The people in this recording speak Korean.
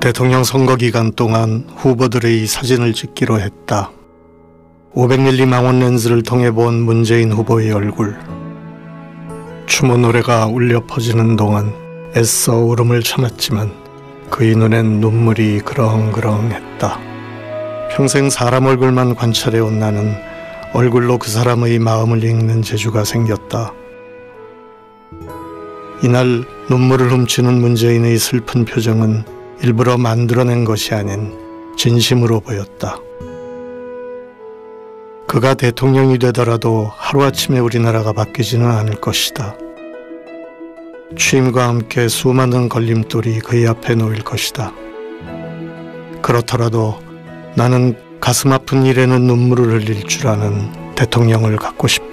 대통령 선거 기간 동안 후보들의 사진을 찍기로 했다. 500mm 망원 렌즈를 통해 본 문재인 후보의 얼굴. 추모 노래가 울려 퍼지는 동안 애써 울음을 참았지만 그의 눈엔 눈물이 그렁그렁했다. 평생 사람 얼굴만 관찰해온 나는 얼굴로 그 사람의 마음을 읽는 재주가 생겼다. 이날 눈물을 훔치는 문재인의 슬픈 표정은 일부러 만들어낸 것이 아닌 진심으로 보였다. 그가 대통령이 되더라도 하루아침에 우리나라가 바뀌지는 않을 것이다. 취임과 함께 수많은 걸림돌이 그의 앞에 놓일 것이다. 그렇더라도 나는 가슴 아픈 일에는 눈물을 흘릴 줄 아는 대통령을 갖고 싶다.